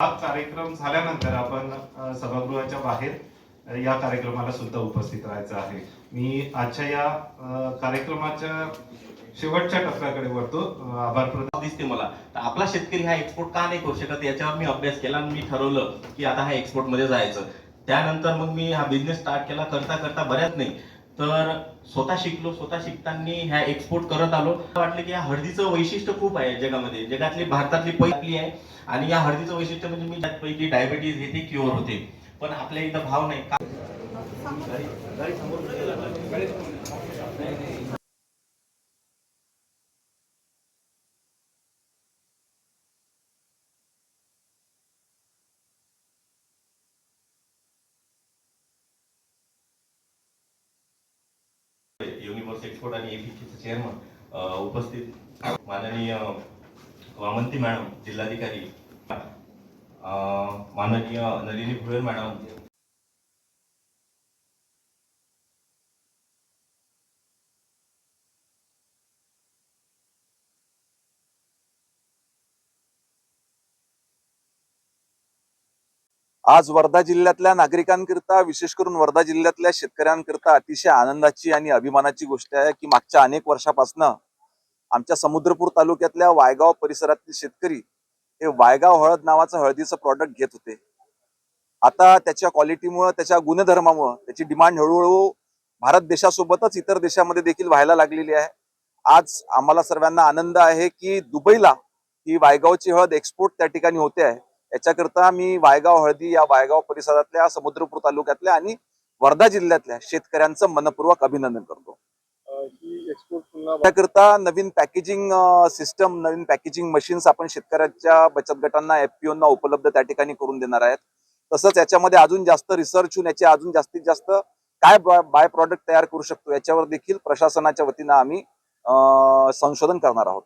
हा कार्यक्रम झाल्यानंतर आपण सभागृहाच्या बाहेर या कार्यक्रमाला सुद्धा उपस्थित राहायचं आहे. मी आजच्या या कार्यक्रमाच्या शेवटच्या टप्प्याकडे वळतो. आभार प्रदान दिसते मला. तर आपला शेतकरी हा एक्सपोर्ट का नाही करू शकत याच्यावर मी अभ्यास केला आणि मी ठरवलं की आता हा एक्सपोर्टमध्ये जायचं. त्यानंतर मग मी हा बिझनेस स्टार्ट केला करता करता बऱ्याच नाही. तर स्वतः शिकलो स्वतः शिकताना ह्या एक्सपोर्ट करत आलो. वाटलं की या हळदीचं वैशिष्ट्य खूप आहे जगामध्ये. जगातली भारतातली पहिली आहे आणि या हळदीचं वैशिष्ट्य म्हणजे मी त्यापैकी डायबिटीज हे ते क्युअर होते. पण आपल्या इथं भाव नाही. का गाडी- गाडी एक्सपोर्ट आणि एफीचे चेअरमन उपस्थित माननीय वामंती मॅडम जिल्हाधिकारी अं, माननीय नलिनी भुळे मॅडम आज वर्धा जिल्ह्यातल्या नागरिकांकरिता विशेष करून वर्धा जिल्ह्यातल्या शेतकऱ्यांकरिता अतिशय आनंदाची आणि अभिमानाची गोष्ट आहे की मागच्या अनेक वर्षापासून आमच्या समुद्रपूर तालुक्यातल्या वायगाव परिसरातील शेतकरी हे वायगाव हळद नावाचं हळदीचं प्रॉडक्ट घेत होते. आता त्याच्या क्वालिटीमुळं त्याच्या गुणधर्मामुळं त्याची डिमांड हळूहळू भारत देशासोबतच इतर देशामध्ये देखील व्हायला लागलेली आहे. आज आम्हाला सर्वांना आनंद आहे की दुबईला ही वायगावची हळद एक्सपोर्ट त्या ठिकाणी होते आहे. याच्याकरता मी वायगाव हळदी या वायगाव परिसरातल्या समुद्रपूर तालुक्यातल्या आणि वर्धा जिल्ह्यातल्या शेतकऱ्यांचं मनपूर्वक अभिनंदन करतो. ही त्याकरता नवीन पॅकेजिंग सिस्टम नवीन पॅकेजिंग मशीन्स आपण शेतकऱ्याच्या बचत गटांना एफपीओना उपलब्ध त्या ठिकाणी करून देणार आहेत. तसंच याच्यामध्ये अजून जास्त रिसर्च होऊन याचे अजून जास्तीत जास्त काय बाय प्रॉडक्ट तयार करू शकतो याच्यावर देखील प्रशासनाच्या वतीनं आम्ही संशोधन करणार आहोत.